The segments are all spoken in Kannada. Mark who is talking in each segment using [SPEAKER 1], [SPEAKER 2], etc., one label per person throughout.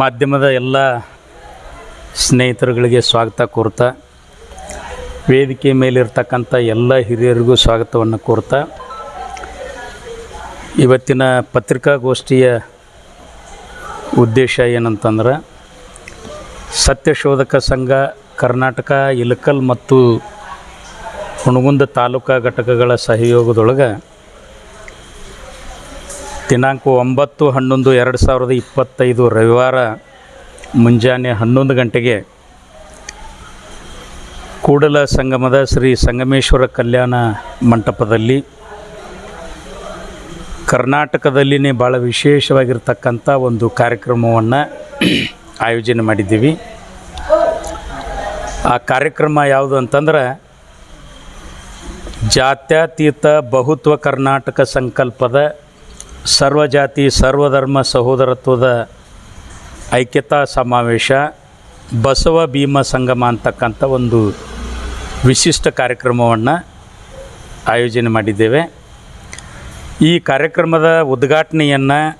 [SPEAKER 1] ಮಾಧ್ಯಮದ ಎಲ್ಲ ಸ್ನೇಹಿತರುಗಳಿಗೆ ಸ್ವಾಗತ ಕೋರ್ತಾ. ವೇದಿಕೆ ಮೇಲಿರ್ತಕ್ಕಂಥ ಎಲ್ಲ ಹಿರಿಯರಿಗೂ ಸ್ವಾಗತವನ್ನು ಕೋರ್ತಾ. ಇವತ್ತಿನ ಪತ್ರಿಕಾಗೋಷ್ಠಿಯ ಉದ್ದೇಶ ಏನಂತಂದ್ರೆ ಸತ್ಯಶೋಧಕ ಸಂಘ ಕರ್ನಾಟಕ, ಇಲಕಲ್ ಮತ್ತು ಹುಣಗುಂದ ತಾಲೂಕಾ ಘಟಕಗಳ ಸಹಯೋಗದೊಳಗೆ ದಿನಾಂಕ ಒಂಬತ್ತು ಹನ್ನೊಂದು ಎರಡು ಸಾವಿರದ ಇಪ್ಪತ್ತೈದು ರವಿವಾರ ಮುಂಜಾನೆ ಹನ್ನೊಂದು ಗಂಟೆಗೆ ಕೂಡಲ ಸಂಗಮದ ಶ್ರೀ ಸಂಗಮೇಶ್ವರ ಕಲ್ಯಾಣ ಮಂಟಪದಲ್ಲಿ ಕರ್ನಾಟಕದಲ್ಲಿನೇ ಭಾಳ ವಿಶೇಷವಾಗಿರ್ತಕ್ಕಂಥ ಒಂದು ಕಾರ್ಯಕ್ರಮವನ್ನು ಆಯೋಜನೆ ಮಾಡಿದ್ದೀವಿ. ಆ ಕಾರ್ಯಕ್ರಮ ಯಾವುದು ಅಂತಂದ್ರೆ ಜಾತ್ಯತೀತ ಬಹುತ್ವ ಕರ್ನಾಟಕ ಸಂಕಲ್ಪದ ಸರ್ವಜಾತಿ, ಸರ್ವಧರ್ಮ, ಸಹೋದರತ್ವದ ಐಕ್ಯತಾ ಸಮಾವೇಶ, ಬಸವ ಭೀಮ ಸಂಗಮ ಅಂತಕ್ಕಂಥ ಒಂದು ವಿಶಿಷ್ಟ ಕಾರ್ಯಕ್ರಮವನ್ನು ಆಯೋಜನೆ ಮಾಡಿದ್ದೇವೆ. ಈ ಕಾರ್ಯಕ್ರಮದ ಉದ್ಘಾಟನೆಯನ್ನು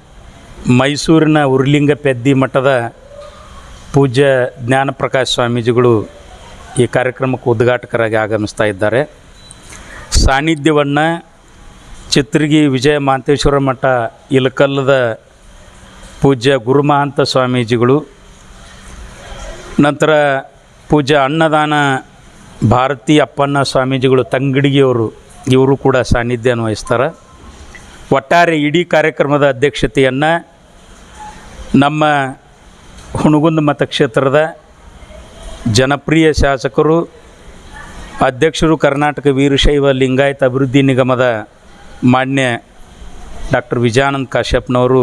[SPEAKER 1] ಮೈಸೂರಿನ ಉರ್ಲಿಂಗ ಪೆದ್ದಿ ಮಠದ ಪೂಜ್ಯ ಜ್ಞಾನಪ್ರಕಾಶ್ ಸ್ವಾಮೀಜಿಗಳು ಈ ಕಾರ್ಯಕ್ರಮಕ್ಕೆ ಉದ್ಘಾಟಕರಾಗಿ ಆಗಮಿಸ್ತಾ ಇದ್ದಾರೆ. ಸಾನ್ನಿಧ್ಯವನ್ನು ಚಿತ್ರಗಿ ವಿಜಯ ಮಾಂತೇಶ್ವರ ಮಠ ಇಲಕಲ್ಲದ ಪೂಜ್ಯ ಗುರುಮಹಾಂತ ಸ್ವಾಮೀಜಿಗಳು. ನಂತರ ಪೂಜ್ಯ ಅನ್ನದಾನ ಭಾರತಿ ಅಪ್ಪಣ್ಣ ಸ್ವಾಮೀಜಿಗಳು ತಂಗಡಿಗೆಯವರು, ಇವರು ಕೂಡ ಸಾನ್ನಿಧ್ಯನ ವಹಿಸ್ತಾರೆ ಒಟ್ಟಾರೆ ಇಡೀ ಕಾರ್ಯಕ್ರಮದ ಅಧ್ಯಕ್ಷತೆಯನ್ನು ನಮ್ಮ ಹುಣಗುಂದ ಮತಕ್ಷೇತ್ರದ ಜನಪ್ರಿಯ ಶಾಸಕರು, ಅಧ್ಯಕ್ಷರು ಕರ್ನಾಟಕ ವೀರಶೈವ ಲಿಂಗಾಯತ ಅಭಿವೃದ್ಧಿ ನಿಗಮದ ಮಾನ್ಯ ಡಾಕ್ಟರ್ ವಿಜಯಾನಂದ ಕಾಶ್ಯಪ್ನವರು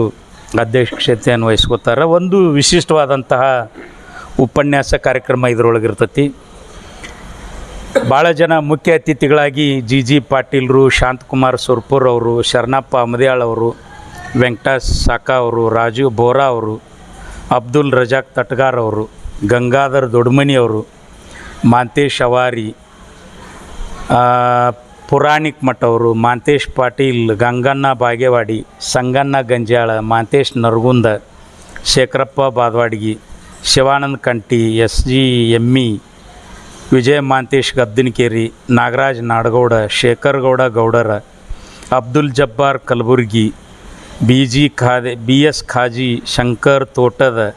[SPEAKER 1] ಅಧ್ಯಕ್ಷತೆಯನ್ನು ವಹಿಸ್ಕೋತಾರೆ ಒಂದು ವಿಶಿಷ್ಟವಾದಂತಹ ಉಪನ್ಯಾಸ ಕಾರ್ಯಕ್ರಮ ಇದರೊಳಗಿರ್ತತಿ. ಭಾಳ ಜನ ಮುಖ್ಯ ಅತಿಥಿಗಳಾಗಿ ಜಿ ಜಿ ಪಾಟೀಲ್ರು, ಶಾಂತಕುಮಾರ್ ಸುರ್ಪುರ್ ಅವರು, ಶರಣಪ್ಪ ಅಮದ್ಯಾಳ್ ಅವರು ವೆಂಕಟಾಶ್ ಸಾಕಾ ಅವರು, ರಾಜೀವ್ ಬೋರಾ ಅವರು, ಅಬ್ದುಲ್ ರಜಾಕ್ ತಟ್ಗಾರ್ ಅವರು, ಗಂಗಾಧರ್ ದೊಡ್ಮನಿ ಅವರು, ಮಾಂತೇಶ್ ಅವಾರಿ ಪುರಾಣಿಕ್ ಮಠ ಅವರು Mantesh Patil, Ganganna Bagewadi, Sanganna Ganjal Mantesh Naragund, Shekharappa Badawadgi, Shivananda Kanti S G Emmi, Vijaya Mantesh Gaddanakeri, Nagaraj Nadagouda, Shekhargouda Gowdara, Abdul Jabbar Kalaburgi B G Khade B S Khaji Shankar Thotad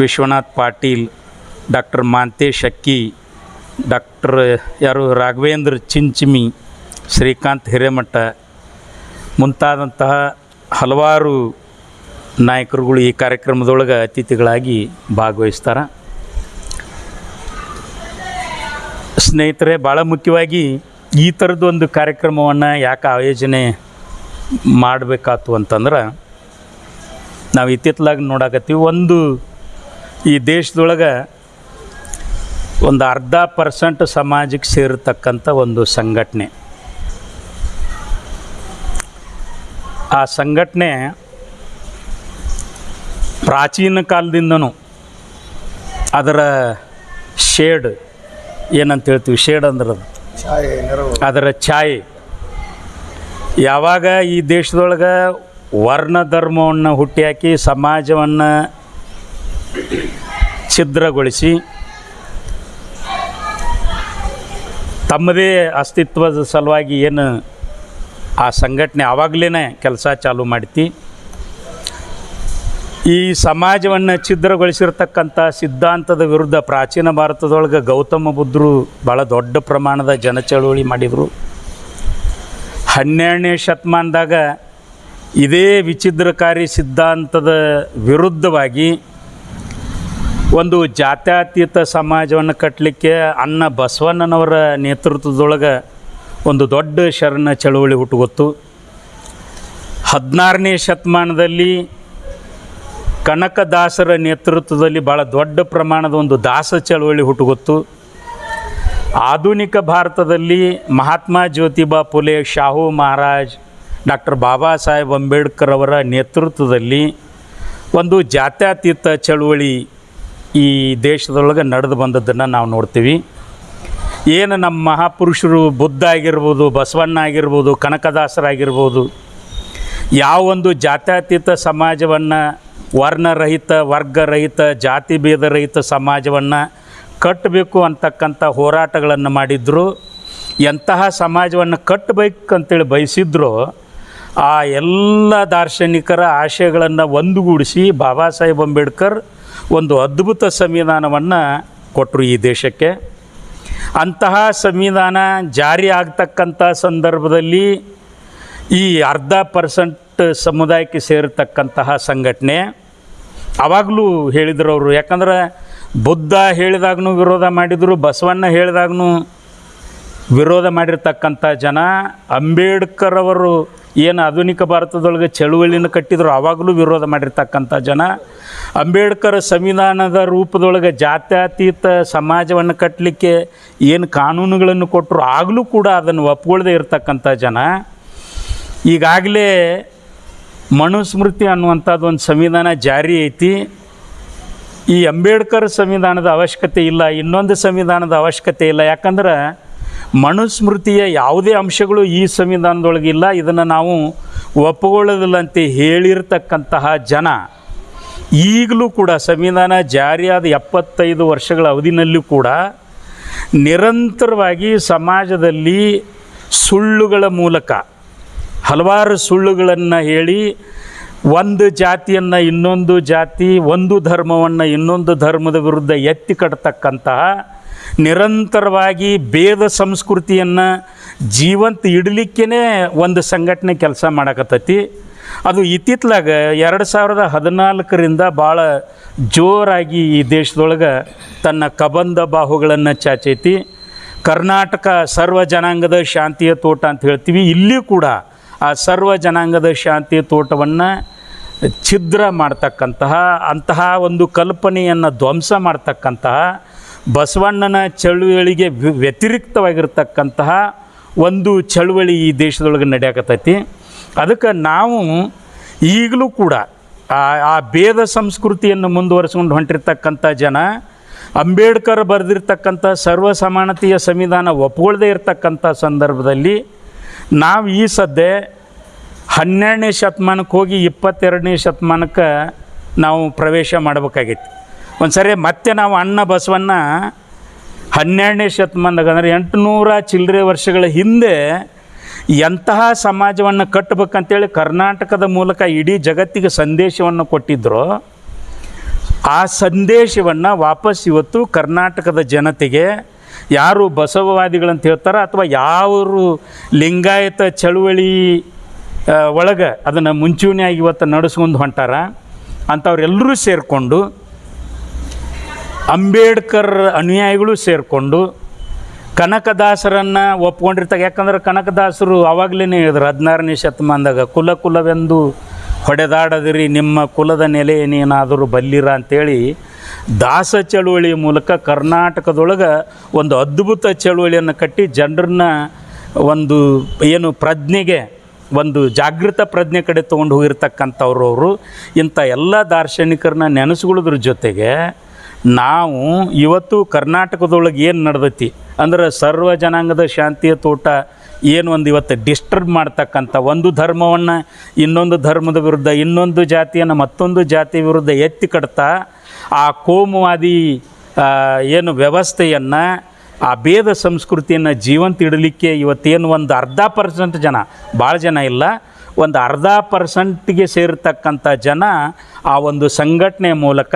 [SPEAKER 1] Vishwanath Patil, doctor Mantesh ಅಕ್ಕಿ, ಡಾಕ್ಟರ್ ಯಾರು ರಾಘವೇಂದ್ರ ಚಿಂಚಿಮಿ ಶ್ರೀಕಾಂತ್ ಹಿರೇಮಠ ಮುಂತಾದಂತಹ ಹಲವಾರು ನಾಯಕರುಗಳು ಈ ಕಾರ್ಯಕ್ರಮದೊಳಗೆ ಅತಿಥಿಗಳಾಗಿ ಭಾಗವಹಿಸ್ತಾರೆ. ಸ್ನೇಹಿತರೆ ಭಾಳ ಮುಖ್ಯವಾಗಿ ಈ ಥರದ್ದು ಒಂದು ಕಾರ್ಯಕ್ರಮವನ್ನು ಯಾಕೆ ಆಯೋಜನೆ ಮಾಡಬೇಕಾತು ಅಂತಂದ್ರೆ, ನಾವು ಇತ್ತಿತ್ತಲಾಗಿ ನೋಡಕತ್ತೀವಿ, ಒಂದು ಈ ದೇಶದೊಳಗೆ ಒಂದು ಅರ್ಧ ಪರ್ಸೆಂಟ್ ಸಮಾಜಕ್ಕೆ ಸೇರತಕ್ಕಂಥ ಒಂದು ಸಂಘಟನೆ. ಆ ಸಂಘಟನೆ ಪ್ರಾಚೀನ ಕಾಲದಿಂದನೂ ಅದರ ಶೇಡ್ ಏನಂತ ಹೇಳ್ತೀವಿ ಶೇಡ್ ಅಂದ್ರೆ ಅದು. ಅದರ ಛಾಯೆ. ಯಾವಾಗ ಈ ದೇಶದೊಳಗೆ ವರ್ಣ ಧರ್ಮವನ್ನು ಹುಟ್ಟಿಹಾಕಿ ಸಮಾಜವನ್ನು ಛಿದ್ರಗೊಳಿಸಿ ತಮ್ಮದೇ ಅಸ್ತಿತ್ವದ ಸಲುವಾಗಿ ಏನು ಆ ಸಂಘಟನೆ ಆವಾಗಲೇ ಕೆಲಸ ಚಾಲು ಮಾಡ್ತಿ. ಈ ಸಮಾಜವನ್ನು ಛಿದ್ರಗೊಳಿಸಿರ್ತಕ್ಕಂಥ ಸಿದ್ಧಾಂತದ ವಿರುದ್ಧ ಪ್ರಾಚೀನ ಭಾರತದೊಳಗೆ ಗೌತಮ ಬುದ್ಧರು ಭಾಳ ದೊಡ್ಡ ಪ್ರಮಾಣದ ಜನಚಳುವಳಿ ಮಾಡಿದರು. ಹನ್ನೆರಡನೇ ಶತಮಾನದಾಗ ಇದೇ ವಿಚಿದ್ರಕಾರಿ ಸಿದ್ಧಾಂತದ ವಿರುದ್ಧವಾಗಿ ಒಂದು ಜಾತ್ಯತೀತ ಸಮಾಜವನ್ನು ಕಟ್ಟಲಿಕ್ಕೆ ಅನ್ನ ಬಸವಣ್ಣನವರ ನೇತೃತ್ವದೊಳಗೆ ಒಂದು ದೊಡ್ಡ ಶರಣ ಚಳುವಳಿ ಹುಟ್ಟುಗೊತ್ತು. ಹದಿನಾರನೇ ಶತಮಾನದಲ್ಲಿ ಕನಕದಾಸರ ನೇತೃತ್ವದಲ್ಲಿ ಭಾಳ ದೊಡ್ಡ ಪ್ರಮಾಣದ ಒಂದು ದಾಸ ಚಳವಳಿ ಹುಟ್ಟುಗೊತ್ತು. ಆಧುನಿಕ ಭಾರತದಲ್ಲಿ ಮಹಾತ್ಮ ಜ್ಯೋತಿಬಾ ಫುಲೆ ಶಾಹು ಮಹಾರಾಜ್, ಡಾಕ್ಟರ್ ಬಾಬಾ ಸಾಹೇಬ್ ಅಂಬೇಡ್ಕರ್ ಅವರ ನೇತೃತ್ವದಲ್ಲಿ ಒಂದು ಜಾತ್ಯತೀತ ಚಳುವಳಿ ಈ ದೇಶದೊಳಗೆ ನಡೆದು ಬಂದದ್ದನ್ನು ನಾವು ನೋಡ್ತೀವಿ. ಏನು ನಮ್ಮ ಮಹಾಪುರುಷರು ಬುದ್ಧ ಆಗಿರ್ಬೋದು, ಬಸವಣ್ಣ ಆಗಿರ್ಬೋದು, ಕನಕದಾಸರಾಗಿರ್ಬೋದು, ಯಾವ ಒಂದು ಜಾತ್ಯತೀತ ಸಮಾಜವನ್ನು, ವರ್ಣರಹಿತ, ವರ್ಗರಹಿತ, ಜಾತಿ ಭೇದರಹಿತ ಸಮಾಜವನ್ನು ಕಟ್ಟಬೇಕು ಅಂತಕ್ಕಂಥ ಹೋರಾಟಗಳನ್ನು ಮಾಡಿದ್ರು, ಎಂತಹ ಸಮಾಜವನ್ನು ಕಟ್ಟಬೇಕಂತೇಳಿ ಬಯಸಿದ್ರು, ಆ ಎಲ್ಲ ದಾರ್ಶನಿಕರ ಆಶಯಗಳನ್ನು ಒಂದುಗೂಡಿಸಿ ಬಾಬಾ ಸಾಹೇಬ್ ಅಂಬೇಡ್ಕರ್ ಒಂದು ಅದ್ಭುತ ಸಂವಿಧಾನವನ್ನು ಕೊಟ್ಟರು ಈ ದೇಶಕ್ಕೆ. ಅಂತಹ ಸಂವಿಧಾನ ಜಾರಿ ಆಗ್ತಕ್ಕಂಥ ಸಂದರ್ಭದಲ್ಲಿ ಈ ಅರ್ಧ ಪರ್ಸೆಂಟ್ ಸಮುದಾಯಕ್ಕೆ ಸೇರತಕ್ಕಂತಹ ಸಂಘಟನೆ ಆವಾಗಲೂ ಹೇಳಿದರು ಅವರು. ಯಾಕಂದ್ರೆ ಬುದ್ಧ ಹೇಳಿದಾಗೂ ವಿರೋಧ ಮಾಡಿದರು, ಬಸವಣ್ಣ ಹೇಳಿದಾಗೂ ವಿರೋಧ ಮಾಡಿರ್ತಕ್ಕಂಥ ಜನ ಅಂಬೇಡ್ಕರ್ ಅವರು ಏನು ಆಧುನಿಕ ಭಾರತದೊಳಗೆ ಚಳುವಳಿನ ಕಟ್ಟಿದ್ರು ಆವಾಗಲೂ ವಿರೋಧ ಮಾಡಿರ್ತಕ್ಕಂಥ ಜನ. ಅಂಬೇಡ್ಕರ್ ಸಂವಿಧಾನದ ರೂಪದೊಳಗೆ ಜಾತ್ಯತೀತ ಸಮಾಜವನ್ನು ಕಟ್ಟಲಿಕ್ಕೆ ಏನು ಕಾನೂನುಗಳನ್ನು ಕೊಟ್ಟರು ಆಗಲೂ ಕೂಡ ಅದನ್ನು ಒಪ್ಕೊಳ್ಳದೆ ಇರತಕ್ಕಂಥ ಜನ. ಈಗಾಗಲೇ ಮನುಸ್ಮೃತಿ ಅನ್ನುವಂಥದ್ದು ಒಂದು ಸಂವಿಧಾನ ಜಾರಿ ಐತಿ. ಈ ಅಂಬೇಡ್ಕರ್ ಸಂವಿಧಾನದ ಅವಶ್ಯಕತೆ ಇಲ್ಲ, ಇನ್ನೊಂದು ಸಂವಿಧಾನದ ಅವಶ್ಯಕತೆ ಇಲ್ಲ. ಯಾಕಂದ್ರೆ ಮನುಸ್ಮೃತಿಯ ಯಾವುದೇ ಅಂಶಗಳು ಈ ಸಂವಿಧಾನದೊಳಗೆ ಇಲ್ಲ. ಇದನ್ನು ನಾವು ಒಪ್ಪಿಕೊಳ್ಳೋದಿಲ್ಲ ಅಂತ ಹೇಳಿರ್ತಕ್ಕಂತಹ ಜನ ಈಗಲೂ ಕೂಡ ಸಂವಿಧಾನ ಜಾರಿಯಾದ ಎಪ್ಪತ್ತೈದು ವರ್ಷಗಳ ಅವಧಿನಲ್ಲೂ ಕೂಡ ನಿರಂತರವಾಗಿ ಸಮಾಜದಲ್ಲಿ ಸುಳ್ಳುಗಳ ಮೂಲಕ, ಹಲವಾರು ಸುಳ್ಳುಗಳನ್ನು ಹೇಳಿ, ಒಂದು ಜಾತಿಯನ್ನು ಇನ್ನೊಂದು ಜಾತಿ, ಒಂದು ಧರ್ಮವನ್ನು ಇನ್ನೊಂದು ಧರ್ಮದ ವಿರುದ್ಧ ಎತ್ತಿ ಕಟ್ಟತಕ್ಕಂತಹ ನಿರಂತರವಾಗಿ ಭೇದ ಸಂಸ್ಕೃತಿಯನ್ನು ಜೀವಂತ ಇಡಲಿಕ್ಕೇ ಒಂದು ಸಂಘಟನೆ ಕೆಲಸ ಮಾಡಕತ್ತೈತಿ. ಅದು ಇತ್ತಿತ್ಲಾಗ ಎರಡು ಸಾವಿರದ ಹದಿನಾಲ್ಕರಿಂದ ಭಾಳ ಜೋರಾಗಿ ಈ ದೇಶದೊಳಗೆ ತನ್ನ ಕಬಂಧ ಬಾಹುಗಳನ್ನು ಚಾಚೈತಿ. ಕರ್ನಾಟಕ ಸರ್ವ ಜನಾಂಗದ ಶಾಂತಿಯ ತೋಟ ಅಂತ ಹೇಳ್ತೀವಿ. ಇಲ್ಲಿ ಕೂಡ ಆ ಸರ್ವ ಜನಾಂಗದ ಶಾಂತಿಯ ತೋಟವನ್ನು ಛಿದ್ರ ಮಾಡ್ತಕ್ಕಂತಹ, ಅಂತಹ ಒಂದು ಕಲ್ಪನೆಯನ್ನು ಧ್ವಂಸ ಮಾಡ್ತಕ್ಕಂತಹ ಬಸವಣ್ಣನ ಚಳುವಳಿಗೆ ವ್ಯ- ವ್ಯತಿರಿಕ್ತವಾಗಿರ್ತಕ್ಕಂತಹ ಒಂದು ಚಳುವಳಿ ಈ ದೇಶದೊಳಗೆ ನಡೆಯಕತ್ತೈತಿ. ಅದಕ್ಕೆ ನಾವು ಈಗಲೂ ಕೂಡ ಆ ಭೇದ ಸಂಸ್ಕೃತಿಯನ್ನು ಮುಂದುವರಿಸ್ಕೊಂಡು ಹೊಂಟಿರ್ತಕ್ಕಂಥ ಜನ, ಅಂಬೇಡ್ಕರ್ ಬರೆದಿರ್ತಕ್ಕಂಥ ಸರ್ವ ಸಮಾನತೆಯ ಸಂವಿಧಾನ ಒಪ್ಕೊಳ್ದೇ ಇರತಕ್ಕಂಥ ಸಂದರ್ಭದಲ್ಲಿ ನಾವು ಈ ಸದ್ಯ ಹನ್ನೆರಡನೇ ಶತಮಾನಕ್ಕೆ ಹೋಗಿ ಇಪ್ಪತ್ತೆರಡನೇ ಶತಮಾನಕ್ಕೆ ನಾವು ಪ್ರವೇಶ ಮಾಡಬೇಕಾಗೈತಿ. ಒಂದು ಸರಿ ಮತ್ತೆ ನಾವು ಅಣ್ಣ ಬಸವಣ್ಣ ಹನ್ನೆರಡನೇ ಶತಮಾನದಾಗ ಅಂದರೆ ಎಂಟುನೂರ ಚಿಲ್ಲರೆ ವರ್ಷಗಳ ಹಿಂದೆ ಎಂತಹ ಸಮಾಜವನ್ನು ಕಟ್ಟಬೇಕಂತೇಳಿ ಕರ್ನಾಟಕದ ಮೂಲಕ ಇಡೀ ಜಗತ್ತಿಗೆ ಸಂದೇಶವನ್ನು ಕೊಟ್ಟಿದ್ದರು ಆ ಸಂದೇಶವನ್ನು ವಾಪಸ್ ಇವತ್ತು ಕರ್ನಾಟಕದ ಜನತೆಗೆ ಯಾರು ಬಸವವಾದಿಗಳಂತ ಹೇಳ್ತಾರ ಅಥವಾ ಯಾವರು ಲಿಂಗಾಯತ ಚಳುವಳಿ ಒಳಗೆ ಅದನ್ನು ಮುಂಚೂಣಿಯಾಗಿ ಇವತ್ತು ನಡೆಸ್ಕೊಂಡು ಹೊಂಟಾರ ಅಂಥವ್ರೆಲ್ಲರೂ ಸೇರಿಕೊಂಡು ಅಂಬೇಡ್ಕರ್ ಅನುಯಾಯಿಗಳು ಸೇರಿಕೊಂಡು ಕನಕದಾಸರನ್ನು ಒಪ್ಕೊಂಡಿರ್ತಾರೆ. ಯಾಕಂದ್ರೆ ಕನಕದಾಸರು ಆವಾಗಲೇ ಹೇಳಿದ್ರು, ಹದಿನಾರನೇ ಶತಮಾನದಾಗ, ಕುಲ ಕುಲವೆಂದು ಹೊಡೆದಾಡದಿರಿ, ನಿಮ್ಮ ಕುಲದ ನೆಲೆ ಏನೇನಾದರೂ ಬಲ್ಲಿರ ಅಂತೇಳಿ ದಾಸ ಚಳುವಳಿ ಮೂಲಕ ಕರ್ನಾಟಕದೊಳಗೆ ಒಂದು ಅದ್ಭುತ ಚಳುವಳಿಯನ್ನು ಕಟ್ಟಿ ಜನರನ್ನ ಒಂದು ಏನು ಪ್ರಜ್ಞೆಗೆ, ಒಂದು ಜಾಗೃತ ಪ್ರಜ್ಞೆ ಕಡೆ ತೊಗೊಂಡು ಹೋಗಿರ್ತಕ್ಕಂಥವ್ರು ಅವರು ಇಂಥ ಎಲ್ಲ ದಾರ್ಶನಿಕರನ್ನ ನೆನೆಸ್ಕೊಳ್ಳೋದ್ರ ಜೊತೆಗೆ ನಾವು ಇವತ್ತು ಕರ್ನಾಟಕದೊಳಗೆ ಏನು ನಡೆದೈತಿ ಅಂದ್ರೆ ಸರ್ವ ಜನಾಂಗದ ಶಾಂತಿಯ ತೋಟ ಏನು ಒಂದು ಇವತ್ತು ಡಿಸ್ಟರ್ಬ್ ಮಾಡ್ತಕ್ಕಂಥ ಒಂದು ಧರ್ಮವನ್ನು ಇನ್ನೊಂದು ಧರ್ಮದ ವಿರುದ್ಧ ಇನ್ನೊಂದು ಜಾತಿಯನ್ನು ಮತ್ತೊಂದು ಜಾತಿ ವಿರುದ್ಧ ಎತ್ತಿ ಕಟ್ತಾ ಆ ಕೋಮುವಾದಿ ಏನು ವ್ಯವಸ್ಥೆಯನ್ನು, ಆ ಭೇದ ಸಂಸ್ಕೃತಿಯನ್ನು ಜೀವಂತ ಇಡಲಿಕ್ಕೆ ಇವತ್ತೇನು ಒಂದು ಅರ್ಧ ಪರ್ಸೆಂಟ್ ಜನ ಭಾಳ ಜನ ಇಲ್ಲ, ಒಂದು ಅರ್ಧ ಪರ್ಸೆಂಟ್ಗೆ ಸೇರಿರ್ತಕ್ಕಂಥ ಜನ ಆ ಒಂದು ಸಂಘಟನೆಯ ಮೂಲಕ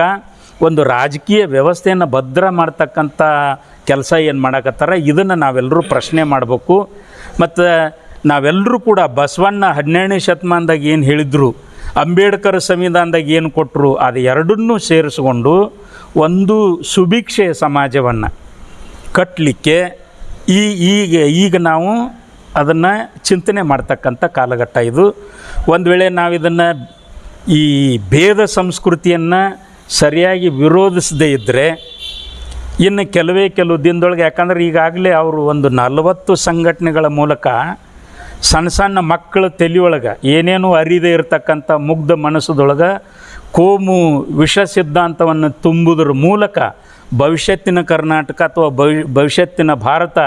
[SPEAKER 1] ಒಂದು ರಾಜಕೀಯ ವ್ಯವಸ್ಥೆಯನ್ನು ಭದ್ರ ಮಾಡ್ತಕ್ಕಂಥ ಕೆಲಸ ಏನು ಮಾಡಕತ್ತಾರ? ಇದನ್ನು ನಾವೆಲ್ಲರೂ ಪ್ರಶ್ನೆ ಮಾಡಬೇಕು. ಮತ್ತು ನಾವೆಲ್ಲರೂ ಕೂಡ ಬಸವಣ್ಣ ಹನ್ನೆರಡನೇ ಶತಮಾನದಾಗ ಏನು ಹೇಳಿದರು, ಅಂಬೇಡ್ಕರ್ ಸಂವಿಧಾನದಾಗ ಏನು ಕೊಟ್ಟರು ಅದು ಎರಡನ್ನೂ ಸೇರಿಸ್ಕೊಂಡು ಒಂದು ಸುಭಿಕ್ಷೆಯ ಸಮಾಜವನ್ನು ಕಟ್ಟಲಿಕ್ಕೆ ಈ ಈಗ ಈಗ ನಾವು ಅದನ್ನು ಚಿಂತನೆ ಮಾಡ್ತಕ್ಕಂಥ ಕಾಲಘಟ್ಟ ಇದು. ಒಂದು ವೇಳೆ ನಾವು ಇದನ್ನು ಈ ಭೇದ ಸಂಸ್ಕೃತಿಯನ್ನು ಸರಿಯಾಗಿ ವಿರೋಧಿಸದೇ ಇದ್ದರೆ ಇನ್ನು ಕೆಲವೇ ಕೆಲವು ದಿನದೊಳಗೆ, ಯಾಕಂದ್ರೆ ಈಗಾಗಲೇ ಅವರು ಒಂದು ನಲವತ್ತು ಸಂಘಟನೆಗಳ ಮೂಲಕ ಸಣ್ಣ ಸಣ್ಣ ಮಕ್ಕಳ ತಲೆಯೊಳಗೆ ಏನೇನು ಅರಿದೇ ಇರತಕ್ಕಂಥ ಮುಗ್ಧ ಮನಸ್ಸದೊಳಗೆ ಕೋಮು ವಿಷ ಸಿದ್ಧಾಂತವನ್ನು ತುಂಬುವುದ್ರ ಮೂಲಕ ಭವಿಷ್ಯತ್ತಿನ ಕರ್ನಾಟಕ ಅಥವಾ ಭವಿ, ಭವಿಷ್ಯತ್ತಿನ ಭಾರತ,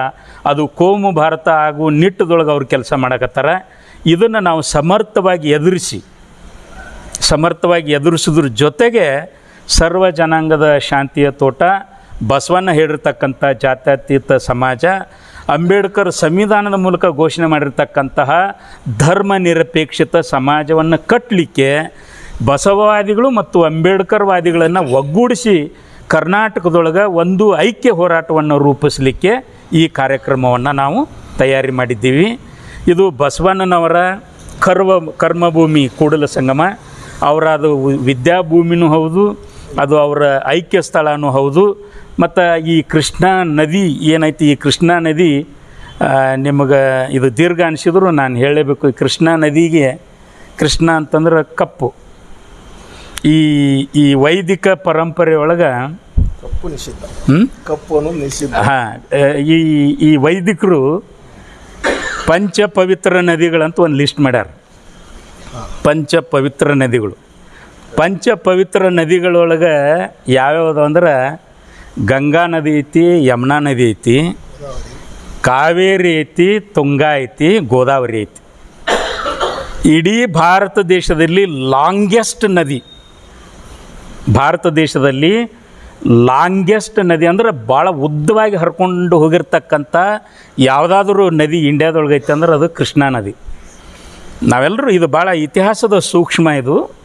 [SPEAKER 1] ಅದು ಕೋಮು ಭಾರತ ಹಾಗೂ ನಿಟ್ಟದೊಳಗೆ ಅವ್ರು ಕೆಲಸ ಮಾಡಕತ್ತಾರ. ಇದನ್ನು ನಾವು ಸಮರ್ಥವಾಗಿ ಎದುರಿಸಿ, ಸಮರ್ಥವಾಗಿ ಎದುರಿಸೋದ್ರ ಜೊತೆಗೆ ಸರ್ವ ಜನಾಂಗದ ಶಾಂತಿಯ ತೋಟ, ಬಸವಣ್ಣ ಹೇಳಿರ್ತಕ್ಕಂಥ ಜಾತ್ಯತೀತ ಸಮಾಜ, ಅಂಬೇಡ್ಕರ್ ಸಂವಿಧಾನದ ಮೂಲಕ ಘೋಷಣೆ ಮಾಡಿರ್ತಕ್ಕಂತಹ ಧರ್ಮ ನಿರಪೇಕ್ಷಿತ ಸಮಾಜವನ್ನು ಕಟ್ಟಲಿಕ್ಕೆ ಬಸವವಾದಿಗಳು ಮತ್ತು ಅಂಬೇಡ್ಕರ್ವಾದಿಗಳನ್ನು ಒಗ್ಗೂಡಿಸಿ ಕರ್ನಾಟಕದೊಳಗೆ ಒಂದು ಐಕ್ಯ ಹೋರಾಟವನ್ನು ರೂಪಿಸಲಿಕ್ಕೆ ಈ ಕಾರ್ಯಕ್ರಮವನ್ನು ನಾವು ತಯಾರಿ ಮಾಡಿದ್ದೀವಿ. ಇದು ಬಸವಣ್ಣನವರ ಕರ್ವ, ಕರ್ಮಭೂಮಿ ಕೂಡಲ ಸಂಗಮ. ಅವರ ಅದು ವಿದ್ಯಾಭೂಮಿನೂ ಹೌದು ಅದು ಅವರ ಐಕ್ಯ ಸ್ಥಳನೂ ಹೌದು. ಮತ್ತು ಈ ಕೃಷ್ಣಾ ನದಿ ಏನೈತಿ? ಈ ಕೃಷ್ಣಾ ನದಿ ನಿಮಗೆ ಇದು ದೀರ್ಘ ಅನಿಸಿದ್ರು ನಾನು ಹೇಳಲೇಬೇಕು ಈ ಕೃಷ್ಣಾ ನದಿಗೆ ಕೃಷ್ಣ ಅಂತಂದ್ರೆ ಕಪ್ಪು. ಈ ಈ ವೈದಿಕ ಪರಂಪರೆ ಒಳಗೆ
[SPEAKER 2] ಕಪ್ಪು ನಿಷಿದ್ಧ. ಕಪ್ಪು ಅನ್ನೋ ನಿಷಿದ್ಧ.
[SPEAKER 1] ಹಾಂ ಈ ಈ ವೈದಿಕರು ಪಂಚ ಪವಿತ್ರ ನದಿಗಳಂತ ಒಂದು ಲಿಸ್ಟ್ ಮಾಡ್ಯಾರ. ಪಂಚ ಪವಿತ್ರ ನದಿಗಳು. ಪಂಚ ಪವಿತ್ರ ನದಿಗಳೊಳಗೆ ಯಾವ್ಯಾವುದು ಅಂದ್ರೆ ಗಂಗಾ ನದಿ ಐತಿ, ಯಮುನಾ ನದಿ ಐತಿ, ಕಾವೇರಿ ಐತಿ, ತುಂಗಾ ಐತಿ, ಗೋದಾವರಿ ಐತಿ. ಇಡೀ ಭಾರತ ದೇಶದಲ್ಲಿ ಲಾಂಗೆಸ್ಟ್ ನದಿ. ಭಾರತ ದೇಶದಲ್ಲಿ ಲಾಂಗೆಸ್ಟ್ ನದಿ ಅಂದ್ರೆ ಭಾಳ ಉದ್ದವಾಗಿ ಹರ್ಕೊಂಡು ಹೋಗಿರ್ತಕ್ಕಂಥ ಯಾವುದಾದ್ರೂ ನದಿ ಇಂಡ್ಯಾದೊಳಗೈತೆ ಅಂದ್ರೆ ಅದು ಕೃಷ್ಣಾ ನದಿ. ನಾವೆಲ್ಲರೂ ಇದು ಭಾಳ ಇತಿಹಾಸದ ಸೂಕ್ಷ್ಮ ಇದು.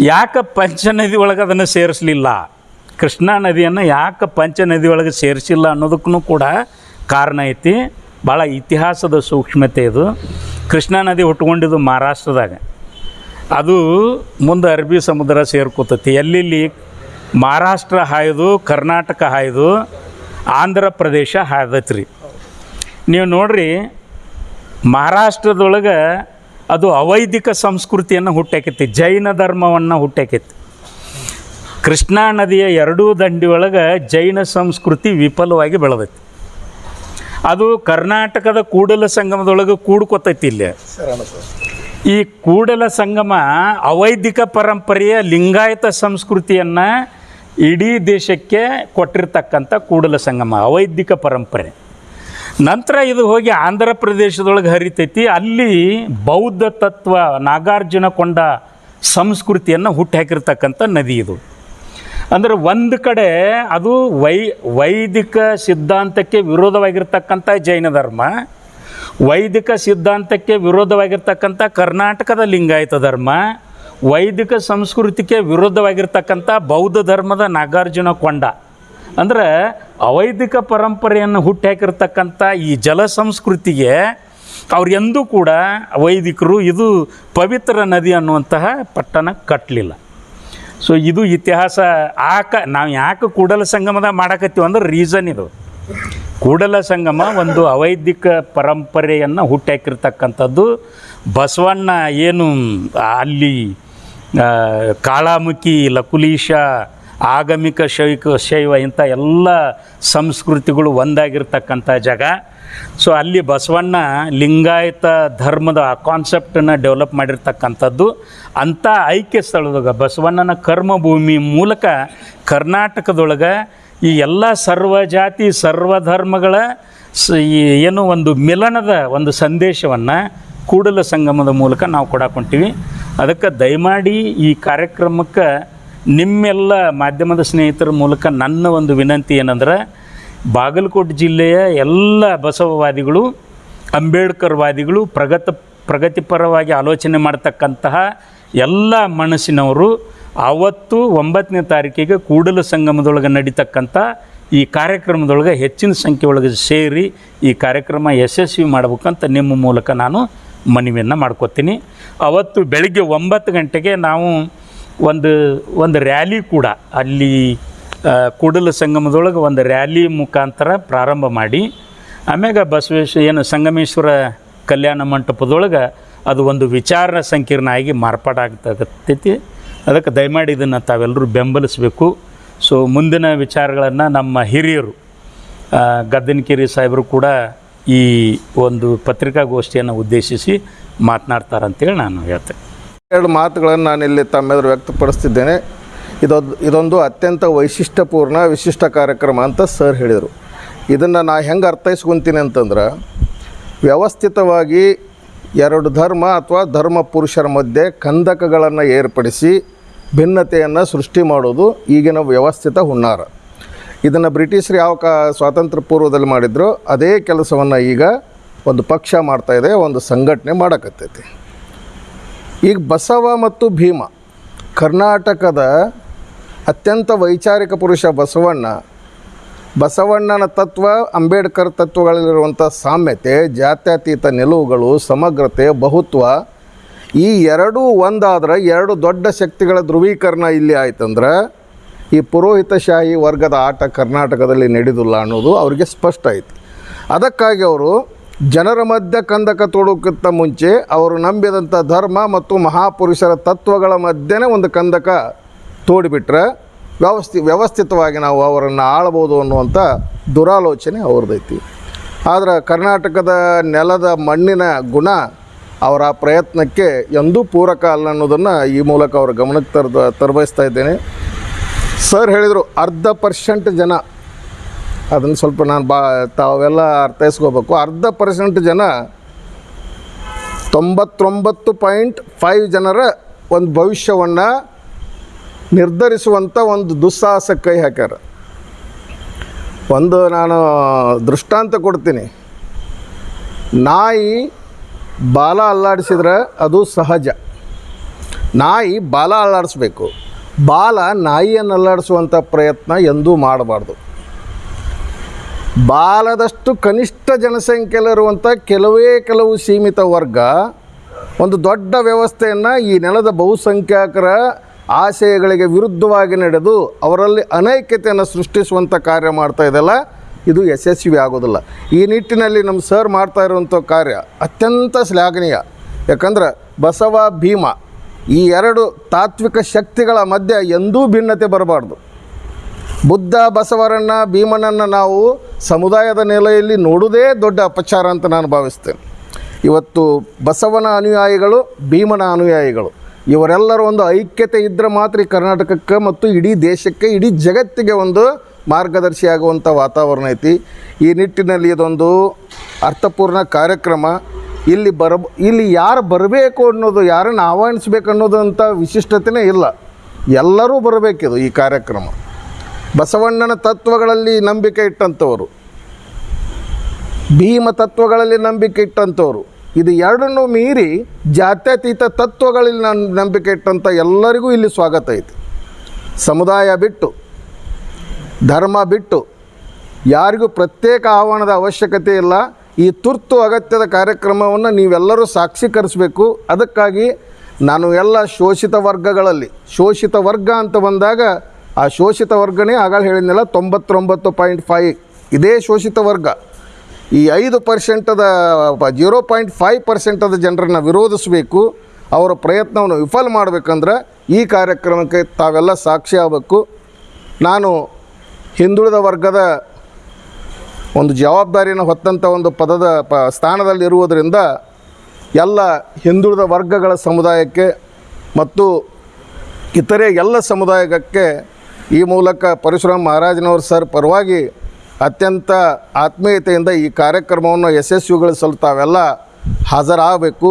[SPEAKER 1] ಯಾಕೆ ಪಂಚನದಿ ಒಳಗೆ ಅದನ್ನು ಸೇರಿಸಲಿಲ್ಲ? ಕೃಷ್ಣಾ ನದಿಯನ್ನು ಯಾಕೆ ಪಂಚನದಿ ಒಳಗೆ ಸೇರಿಸಿಲ್ಲ ಅನ್ನೋದಕ್ಕೂ ಕೂಡ ಕಾರಣ ಐತಿ. ಭಾಳ ಇತಿಹಾಸದ ಸೂಕ್ಷ್ಮತೆ ಇದು. ಕೃಷ್ಣಾ ನದಿ ಹುಟ್ಕೊಂಡಿದ್ದು ಮಹಾರಾಷ್ಟ್ರದಾಗ. ಅದು ಮುಂದೆ ಅರಬ್ಬಿ ಸಮುದ್ರ ಸೇರ್ಕೋತೈತಿ. ಎಲ್ಲೆಲ್ಲಿ? ಮಹಾರಾಷ್ಟ್ರ ಹಾಯ್ದು, ಕರ್ನಾಟಕ ಹಾಯ್ದು, ಆಂಧ್ರ ಪ್ರದೇಶ ಹಾಯ್ದೈತ್ರಿ. ನೀವು ನೋಡ್ರಿ, ಮಹಾರಾಷ್ಟ್ರದೊಳಗೆ ಅದು ಅವೈದಿಕ ಸಂಸ್ಕೃತಿಯನ್ನು ಹುಟ್ಟಾಕೈತಿ ಜೈನ ಧರ್ಮವನ್ನು ಹುಟ್ಟಾಕೈತಿ ಕೃಷ್ಣಾ ನದಿಯ ಎರಡೂ ದಂಡಿ ಒಳಗೆ ಜೈನ ಸಂಸ್ಕೃತಿ ವಿಫಲವಾಗಿ ಬೆಳೆದೈತಿ. ಅದು ಕರ್ನಾಟಕದ ಕೂಡಲ ಸಂಗಮದೊಳಗೆ ಕೂಡ್ಕೊತೈತಿ ಇಲ್ಲಿ. ಈ ಕೂಡಲ ಸಂಗಮ ಅವೈದಿಕ ಪರಂಪರೆಯ ಲಿಂಗಾಯತ ಸಂಸ್ಕೃತಿಯನ್ನು ಇಡೀ ದೇಶಕ್ಕೆ ಕೊಟ್ಟಿರ್ತಕ್ಕಂಥ ಕೂಡಲ ಸಂಗಮ, ಅವೈದಿಕ ಪರಂಪರೆ. ನಂತರ ಇದು ಹೋಗಿ ಆಂಧ್ರ ಪ್ರದೇಶದೊಳಗೆ ಹರಿತೈತಿ. ಅಲ್ಲಿ ಬೌದ್ಧ ತತ್ವ ನಾಗಾರ್ಜುನ ಕೊಂಡ ಸಂಸ್ಕೃತಿಯನ್ನು ಹುಟ್ಟಾಕಿರ್ತಕ್ಕಂಥ ನದಿ ಇದು. ಅಂದರೆ ಒಂದು ಕಡೆ ಅದು ವೈ, ವೈದಿಕ ಸಿದ್ಧಾಂತಕ್ಕೆ ವಿರೋಧವಾಗಿರ್ತಕ್ಕಂಥ ಜೈನ ಧರ್ಮ, ವೈದಿಕ ಸಿದ್ಧಾಂತಕ್ಕೆ ವಿರೋಧವಾಗಿರ್ತಕ್ಕಂಥ ಕರ್ನಾಟಕದ ಲಿಂಗಾಯತ ಧರ್ಮ, ವೈದಿಕ ಸಂಸ್ಕೃತಿಗೆ ವಿರುದ್ಧವಾಗಿರ್ತಕ್ಕಂಥ ಬೌದ್ಧ ಧರ್ಮದ ನಾಗಾರ್ಜುನ ಕೊಂಡ ಅಂದ್ರೆ ಅವೈದಿಕ ಪರಂಪರೆಯನ್ನು ಹುಟ್ಟಾಕಿರ್ತಕ್ಕಂಥ ಈ ಜಲ ಸಂಸ್ಕೃತಿಗೆ ಅವ್ರು ಕೂಡ ವೈದಿಕರು ಇದು ಪವಿತ್ರ ನದಿ ಅನ್ನುವಂತಹ ಪಟ್ಟಣ ಕಟ್ಟಲಿಲ್ಲ ಸೊ ಇದು ಇತಿಹಾಸ ಆಕ, ನಾವು ಯಾಕೆ ಕೂಡಲ ಸಂಗಮದ ಮಾಡಕತ್ತೀವಿ ಅಂದ್ರೆ ರೀಸನ್ ಇದು. ಕೂಡಲ ಸಂಗಮ ಒಂದು ಅವೈದಿಕ ಪರಂಪರೆಯನ್ನು ಹುಟ್ಟಾಕಿರ್ತಕ್ಕಂಥದ್ದು ಬಸವಣ್ಣ ಏನು ಅಲ್ಲಿ ಕಾಳಾಮುಖಿ, ಲಕುಲೀಶ ಆಗಮಿಕ ಶೈಕ ಶೈವ ಇಂಥ ಎಲ್ಲ ಸಂಸ್ಕೃತಿಗಳು ಒಂದಾಗಿರ್ತಕ್ಕಂಥ ಜಾಗ. ಸೊ ಅಲ್ಲಿ ಬಸವಣ್ಣ ಲಿಂಗಾಯತ ಧರ್ಮದ ಆ ಕಾನ್ಸೆಪ್ಟನ್ನು ಡೆವಲಪ್ ಮಾಡಿರ್ತಕ್ಕಂಥದ್ದು. ಅಂಥ ಐಕ್ಯ ಸ್ಥಳದಾಗ ಬಸವಣ್ಣನ ಕರ್ಮಭೂಮಿ ಮೂಲಕ ಕರ್ನಾಟಕದೊಳಗೆ ಈ ಎಲ್ಲ ಸರ್ವ ಜಾತಿ ಸರ್ವ ಧರ್ಮಗಳ ಸ ಏನು ಒಂದು ಮಿಲನದ ಒಂದು ಸಂದೇಶವನ್ನು ಕೂಡಲ ಸಂಗಮದ ಮೂಲಕ ನಾವು ಕೊಡಾಕೊಂತೀವಿ ಅದಕ್ಕೆ ದಯಮಾಡಿ ಈ ಕಾರ್ಯಕ್ರಮಕ್ಕೆ ನಿಮ್ಮೆಲ್ಲ ಮಾಧ್ಯಮದ ಸ್ನೇಹಿತರ ಮೂಲಕ ನನ್ನ ಒಂದು ವಿನಂತಿ ಏನಂದ್ರೆ, ಬಾಗಲಕೋಟೆ ಜಿಲ್ಲೆಯ ಎಲ್ಲ ಬಸವವಾದಿಗಳು, ಅಂಬೇಡ್ಕರ್ವಾದಿಗಳು ಪ್ರಗತ ಪ್ರಗತಿಪರವಾಗಿ ಆಲೋಚನೆ ಮಾಡ್ತಕ್ಕಂತಹ ಎಲ್ಲ ಮನಸ್ಸಿನವರು ಆವತ್ತು ಒಂಬತ್ತನೇ ತಾರೀಕಿಗೆ ಕೂಡಲ ಸಂಗಮದೊಳಗೆ ನಡೀತಕ್ಕಂಥ ಈ ಕಾರ್ಯಕ್ರಮದೊಳಗೆ ಹೆಚ್ಚಿನ ಸಂಖ್ಯೆ ಒಳಗೆ ಸೇರಿ ಈ ಕಾರ್ಯಕ್ರಮ ಯಶಸ್ವಿ ಮಾಡಬೇಕಂತ ನಿಮ್ಮ ಮೂಲಕ ನಾನು ಮನವಿಯನ್ನು ಮಾಡ್ಕೋತೀನಿ. ಅವತ್ತು ಬೆಳಗ್ಗೆ ಒಂಬತ್ತು ಗಂಟೆಗೆ ನಾವು ಒಂದು ಒಂದು ರ್ಯಾಲಿ ಕೂಡ ಅಲ್ಲಿ ಕೂಡಲ ಸಂಗಮದೊಳಗೆ ಒಂದು ರ್ಯಾಲಿ ಮುಖಾಂತರ ಪ್ರಾರಂಭ ಮಾಡಿ, ಆಮ್ಯಾಗ ಬಸವೇಶ್ವರ ಏನು ಸಂಗಮೇಶ್ವರ ಕಲ್ಯಾಣ ಮಂಟಪದೊಳಗೆ ಅದು ಒಂದು ವಿಚಾರ ಸಂಕೀರ್ಣ ಆಗಿ ಮಾರ್ಪಾಡಾಗ್ತೈತಿ ಅದಕ್ಕೆ ದಯಮಾಡಿ ಇದನ್ನು ತಾವೆಲ್ಲರೂ ಬೆಂಬಲಿಸಬೇಕು. ಸೊ ಮುಂದಿನ ವಿಚಾರಗಳನ್ನು ನಮ್ಮ ಹಿರಿಯರು ಗದ್ದನಕೆರೆ ಸಾಹೇಬರು ಕೂಡ ಈ ಒಂದು ಪತ್ರಿಕಾಗೋಷ್ಠಿಯನ್ನು ಉದ್ದೇಶಿಸಿ ಮಾತನಾಡ್ತಾರಂತೇಳಿ ನಾನು ಹೇಳ್ತೇನೆ.
[SPEAKER 2] ಎರಡು ಮಾತುಗಳನ್ನು ನಾನು ಇಲ್ಲಿ ತಮ್ಮೆದುರು ವ್ಯಕ್ತಪಡಿಸ್ತಿದ್ದೇನೆ. ಇದೊಂದು ಇದೊಂದು ಅತ್ಯಂತ ವೈಶಿಷ್ಟ್ಯಪೂರ್ಣ, ವಿಶಿಷ್ಟ ಕಾರ್ಯಕ್ರಮ ಅಂತ ಸರ್ ಹೇಳಿದರು. ಇದನ್ನು ನಾ ಹೆಂಗೆ ಅರ್ಥೈಸ್ಕೊತೀನಿ ಅಂತಂದ್ರೆ, ವ್ಯವಸ್ಥಿತವಾಗಿ ಎರಡು ಧರ್ಮ ಅಥವಾ ಧರ್ಮ ಪುರುಷರ ಮಧ್ಯೆ ಕಂದಕಗಳನ್ನು ಏರ್ಪಡಿಸಿ ಭಿನ್ನತೆಯನ್ನು ಸೃಷ್ಟಿ ಮಾಡೋದು ಈಗಿನ ವ್ಯವಸ್ಥಿತ ಹುನ್ನಾರ. ಇದನ್ನು ಬ್ರಿಟಿಷರು ಯಾವ ಕಾ, ಸ್ವಾತಂತ್ರ್ಯ ಪೂರ್ವದಲ್ಲಿ ಮಾಡಿದ್ರು, ಅದೇ ಕೆಲಸವನ್ನು ಈಗ ಒಂದು ಪಕ್ಷ ಮಾಡ್ತಾಯಿದೆ ಒಂದು ಸಂಘಟನೆ ಮಾಡಕತ್ತೈತಿ. ಈಗ ಬಸವ ಮತ್ತು ಭೀಮ, ಕರ್ನಾಟಕದ ಅತ್ಯಂತ ವೈಚಾರಿಕ ಪುರುಷ ಬಸವಣ್ಣ, ಬಸವಣ್ಣನ ತತ್ವ, ಅಂಬೇಡ್ಕರ್ ತತ್ವಗಳಲ್ಲಿರುವಂಥ ಸಾಮ್ಯತೆ, ಜಾತ್ಯತೀತ ನಿಲುವುಗಳು, ಸಮಗ್ರತೆ, ಬಹುತ್ವ, ಈ ಎರಡೂ ಒಂದಾದ್ರೆ ಎರಡು ದೊಡ್ಡ ಶಕ್ತಿಗಳ ಧ್ರುವೀಕರಣ ಇಲ್ಲಿ ಆಯ್ತಂದ್ರೆ ಈ ಪುರೋಹಿತಶಾಹಿ ವರ್ಗದ ಆಟ ಕರ್ನಾಟಕದಲ್ಲಿ ನಡೆದಿಲ್ಲ ಅನ್ನೋದು ಅವರಿಗೆ ಸ್ಪಷ್ಟ ಐತಿ. ಅದಕ್ಕಾಗಿ ಅವರು ಜನರ ಮಧ್ಯ ಕಂದಕ ತೊಡೋಕ್ಕಿಂತ ಮುಂಚೆ ಅವರು ನಂಬಿದಂಥ ಧರ್ಮ ಮತ್ತು ಮಹಾಪುರುಷರ ತತ್ವಗಳ ಮಧ್ಯೆನೇ ಒಂದು ಕಂದಕ ತೋಡಿಬಿಟ್ರೆ ವ್ಯವಸ್ಥಿ, ವ್ಯವಸ್ಥಿತವಾಗಿ ನಾವು ಅವರನ್ನು ಆಳ್ಬೋದು ಅನ್ನುವಂಥ ದುರಾಲೋಚನೆ ಅವ್ರದ್ದೈತಿ ಆದರೆ ಕರ್ನಾಟಕದ ನೆಲದ ಮಣ್ಣಿನ ಗುಣ ಅವರ ಪ್ರಯತ್ನಕ್ಕೆ ಎಂದೂ ಪೂರಕ ಅಲ್ಲ ಅನ್ನೋದನ್ನು ಈ ಮೂಲಕ ಅವ್ರ ಗಮನಕ್ಕೆ ತರ್ದು, ತರ್ಬಯಿಸ್ತಾ ಇದ್ದೇನೆ. ಸರ್ ಹೇಳಿದರು ಅರ್ಧ ಪರ್ಸೆಂಟ್ ಜನ ಅದನ್ನು ಸ್ವಲ್ಪ ನಾನು ಬಾ, ತಾವೆಲ್ಲ ಅರ್ಥೈಸ್ಕೋಬೇಕು. ಅರ್ಧ ಪರ್ಸೆಂಟ್ ಜನ ತೊಂಬತ್ತೊಂಬತ್ತು ಪಾಯಿಂಟ್ ಫೈವ್ ಜನರ ಒಂದು ಭವಿಷ್ಯವನ್ನು ನಿರ್ಧರಿಸುವಂಥ ಒಂದು ದುಸ್ಸಾಹಸ ಕೈ ಹಾಕ್ಯಾರ. ಒಂದು ನಾನು ದೃಷ್ಟಾಂತ ಕೊಡ್ತೀನಿ. ನಾಯಿ ಬಾಲ ಅಲ್ಲಾಡಿಸಿದ್ರೆ ಅದು ಸಹಜ. ನಾಯಿ ಬಾಲ ಅಲ್ಲಾಡಿಸ್ಬೇಕು. ಬಾಲ ನಾಯಿಯನ್ನು ಅಲ್ಲಾಡಿಸುವಂಥ ಪ್ರಯತ್ನ ಎಂದೂ ಮಾಡಬಾರ್ದು. ಬಾಲದಷ್ಟು ಕನಿಷ್ಠ ಜನಸಂಖ್ಯೆಯಲ್ಲಿರುವಂಥ ಕೆಲವೇ ಕೆಲವು ಸೀಮಿತ ವರ್ಗ ಒಂದು ದೊಡ್ಡ ವ್ಯವಸ್ಥೆಯನ್ನು ಈ ನೆಲದ ಬಹುಸಂಖ್ಯಾತರ ಆಶಯಗಳಿಗೆ ವಿರುದ್ಧವಾಗಿ ನಡೆದು ಅವರಲ್ಲಿ ಅನೈಕ್ಯತೆಯನ್ನು ಸೃಷ್ಟಿಸುವಂಥ ಕಾರ್ಯ ಮಾಡ್ತಾ ಇದೆಯಲ್ಲ ಇದು ಯಶಸ್ವಿ ಆಗೋದಿಲ್ಲ. ಈ ನಿಟ್ಟಿನಲ್ಲಿ ನಮ್ಮ ಸರ್ ಮಾಡ್ತಾ ಇರುವಂಥ ಕಾರ್ಯ ಅತ್ಯಂತ ಶ್ಲಾಘನೀಯ. ಯಾಕಂದ್ರೆ ಬಸವ ಭೀಮ ಈ ಎರಡು ತಾತ್ವಿಕ ಶಕ್ತಿಗಳ ಮಧ್ಯೆ ಎಂದೂ ಭಿನ್ನತೆ ಬರಬಾರ್ದು. ಬುದ್ಧ ಬಸವರನ್ನ ಭೀಮನನ್ನು ನಾವು ಸಮುದಾಯದ ನೆಲೆಯಲ್ಲಿ ನೋಡುವುದೇ ದೊಡ್ಡ ಅಪಚಾರ ಅಂತ ನಾನು ಭಾವಿಸ್ತೇನೆ. ಇವತ್ತು ಬಸವನ ಅನುಯಾಯಿಗಳು, ಭೀಮನ ಅನುಯಾಯಿಗಳು, ಇವರೆಲ್ಲರ ಒಂದು ಐಕ್ಯತೆ ಇದ್ದರೆ ಮಾತ್ರ ಈ ಕರ್ನಾಟಕಕ್ಕೆ ಮತ್ತು ಇಡೀ ದೇಶಕ್ಕೆ, ಇಡೀ ಜಗತ್ತಿಗೆ ಒಂದು ಮಾರ್ಗದರ್ಶಿಯಾಗುವಂಥ ವಾತಾವರಣ ಐತಿ. ಈ ನಿಟ್ಟಿನಲ್ಲಿ ಇದೊಂದು ಅರ್ಥಪೂರ್ಣ ಕಾರ್ಯಕ್ರಮ. ಇಲ್ಲಿ ಬರ, ಇಲ್ಲಿ ಯಾರು ಬರಬೇಕು ಅನ್ನೋದು, ಯಾರನ್ನು ಆಹ್ವಾನಿಸ್ಬೇಕು ಅನ್ನೋದಂಥ ವಿಶಿಷ್ಟತೆಯೇ ಇಲ್ಲ. ಎಲ್ಲರೂ ಬರಬೇಕಿದು ಈ ಕಾರ್ಯಕ್ರಮ. ಬಸವಣ್ಣನ ತತ್ವಗಳಲ್ಲಿ ನಂಬಿಕೆ ಇಟ್ಟಂಥವರು. ಭೀಮ ತತ್ವಗಳಲ್ಲಿ ನಂಬಿಕೆ ಇಟ್ಟಂಥವರು. ಇದು ಎರಡನ್ನೂ ಮೀರಿ ಜಾತ್ಯತೀತ ತತ್ವಗಳಲ್ಲಿ ನಂಬಿಕೆ ಇಟ್ಟಂಥ ಎಲ್ಲರಿಗೂ ಇಲ್ಲಿ ಸ್ವಾಗತ ಐತಿ. ಸಮುದಾಯ ಬಿಟ್ಟು, ಧರ್ಮ ಬಿಟ್ಟು, ಯಾರಿಗೂ ಪ್ರತ್ಯೇಕ ಆಹ್ವಾನದ ಅವಶ್ಯಕತೆ ಇಲ್ಲ. ಈ ತುರ್ತು ಅಗತ್ಯದ ಕಾರ್ಯಕ್ರಮವನ್ನು ನೀವೆಲ್ಲರೂ ಸಾಕ್ಷೀಕರಿಸಬೇಕು ಅದಕ್ಕಾಗಿ ನಾನು ಎಲ್ಲ ಶೋಷಿತ ವರ್ಗಗಳಲ್ಲಿ, ಶೋಷಿತ ವರ್ಗ ಅಂತ ಬಂದಾಗ ಆ ಶೋಷಿತ ವರ್ಗನೇ ಆಗ ಹೇಳಿದ್ನಲ್ಲ, ತೊಂಬತ್ತೊಂಬತ್ತು ಪಾಯಿಂಟ್ ಫೈವ್ ಇದೇ ಶೋಷಿತ ವರ್ಗ. ಈ ಐದು ಪರ್ಸೆಂಟದ, ಜೀರೋ ಪಾಯಿಂಟ್ ಫೈವ್ ಪರ್ಸೆಂಟದ ಜನರನ್ನು ವಿರೋಧಿಸಬೇಕು, ಅವರ ಪ್ರಯತ್ನವನ್ನು ವಿಫಲ ಮಾಡಬೇಕಂದ್ರೆ ಈ ಕಾರ್ಯಕ್ರಮಕ್ಕೆ ತಾವೆಲ್ಲ ಸಾಕ್ಷಿ ಆಗಬೇಕು. ನಾನು ಹಿಂದುಳಿದ ವರ್ಗದ ಒಂದು ಜವಾಬ್ದಾರಿಯನ್ನು ಹೊತ್ತಂಥ ಒಂದು ಪದದ, ಪ ಸ್ಥಾನದಲ್ಲಿರುವುದರಿಂದ ಎಲ್ಲ ಹಿಂದುಳಿದ ವರ್ಗಗಳ ಸಮುದಾಯಕ್ಕೆ ಮತ್ತು ಇತರೆ ಎಲ್ಲ ಸಮುದಾಯಕ್ಕೆ ಈ ಮೂಲಕ ಪರಶುರಾಮ್ ಮಹಾರಾಜನವ್ರ ಸರ್ ಪರವಾಗಿ ಅತ್ಯಂತ ಆತ್ಮೀಯತೆಯಿಂದ ಈ ಕಾರ್ಯಕ್ರಮವನ್ನು ಯಶಸ್ವಿಗೊಳಿಸಲು ತಾವೆಲ್ಲ ಹಾಜರಾಗಬೇಕು.